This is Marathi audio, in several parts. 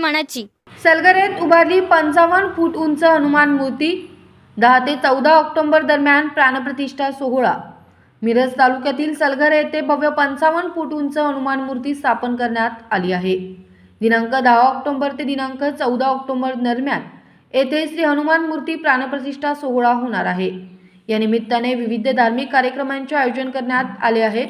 मनाची. सलगरेत उभारली पंचावन्न फूट उंच हनुमान मूर्ती दहा ते चौदा ऑक्टोबर दरम्यान प्राणप्रतिष्ठा सोहळा. मिरज तालुक्यातील सलगर येथे भव्य पंचावन्न फूट उंच हनुमान मूर्ती स्थापन करण्यात आली आहे. दिनांक दहा ऑक्टोबर ते दिनांक चौदा ऑक्टोबर दरम्यान येथे श्री हनुमान मूर्ती प्राणप्रतिष्ठा सोहळा होणार आहे. या निमित्ताने विविध धार्मिक कार्यक्रमांचे आयोजन करण्यात आले आहे.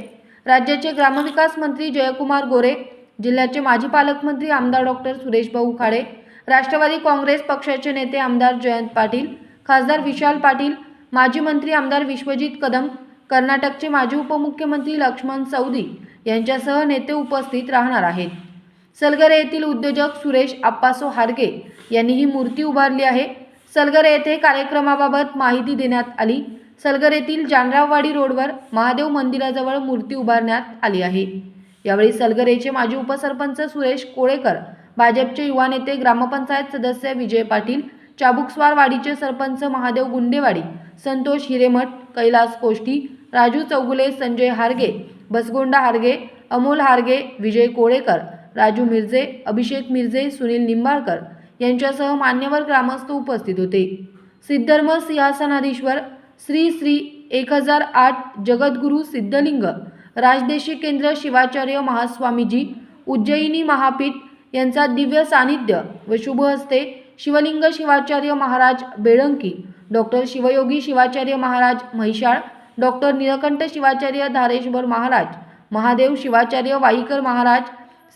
राज्याचे ग्रामविकास मंत्री जयकुमार गोरे जिल्ह्याचे माजी पालकमंत्री आमदार डॉक्टर सुरेश भाऊ खाडे राष्ट्रवादी काँग्रेस पक्षाचे नेते आमदार जयंत पाटील खासदार विशाल पाटील माजी मंत्री आमदार विश्वजित कदम कर्नाटकचे माजी उपमुख्यमंत्री लक्ष्मण सौदी यांच्यासह नेते उपस्थित राहणार आहेत. सलगरे येथील उद्योजक सुरेश आप्पासो हारगे यांनी ही मूर्ती उभारली आहे. सलगरे येथे कार्यक्रमाबाबत माहिती देण्यात आली. सलगर येथील जानराववाडी रोडवर महादेव मंदिराजवळ मूर्ती उभारण्यात आली आहे. यावेळी सलगरेचे माजी उपसरपंच सुरेश कोळेकर भाजपचे युवा नेते ग्रामपंचायत सदस्य विजय पाटील चाबुकस्वार वाडीचे सरपंच महादेव गुंडेवाडी संतोष हिरेमठ कैलास कोष्टी राजू चौगुले संजय हारगे बसगोंडा हारगे अमोल हारगे विजय कोळेकर राजू मिरजे अभिषेक मिरजे सुनील निंबाळकर यांच्यासह मान्यवर ग्रामस्थ उपस्थित होते. सिद्धर्म सिंहासनाधीश्वर श्री श्री एक हजार आठ जगद्गुरू सिद्धलिंग राजदेशी केंद्र शिवाचार्य महास्वामीजी उज्जयिनी महापीठ यांचा दिव्य सानिध्य व शुभ हस्ते शिवलिंग शिवाचार्य महाराज बेळंकी डॉक्टर शिवयोगी शिवाचार्य महाराज म्हैशाळ डॉक्टर निळकंठ शिवाचार्य धारेश्वर महाराज महादेव शिवाचार्य वाईकर महाराज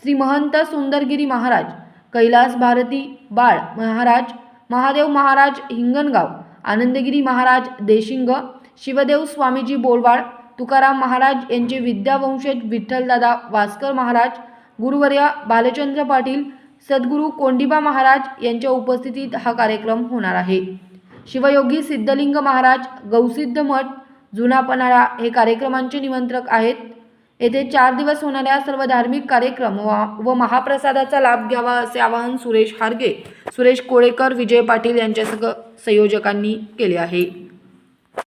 श्री महंत सुंदरगिरी महाराज कैलास भारती बाळ महाराज महादेव महाराज हिंगणगाव आनंदगिरी महाराज देशिंग शिवदेव स्वामीजी बोलवाड तुकाराम महाराज यांचे विद्यावंशज विठ्ठलदादा वास्कर महाराज गुरुवर्य बालचंद्र पाटील सद्गुरू कोंडिबा महाराज यांच्या उपस्थितीत हा कार्यक्रम होणार आहे. शिवयोगी सिद्धलिंग महाराज गौसिद्ध मठ जुना पन्हाळा हे कार्यक्रमांचे निमंत्रक आहेत. येथे चार दिवस होणाऱ्या सर्व धार्मिक कार्यक्रम व व महाप्रसादाचा लाभ घ्यावा असे आवाहन सुरेश हारगे सुरेश कोळेकर विजय पाटील यांच्यासह संयोजकांनी केले आहे.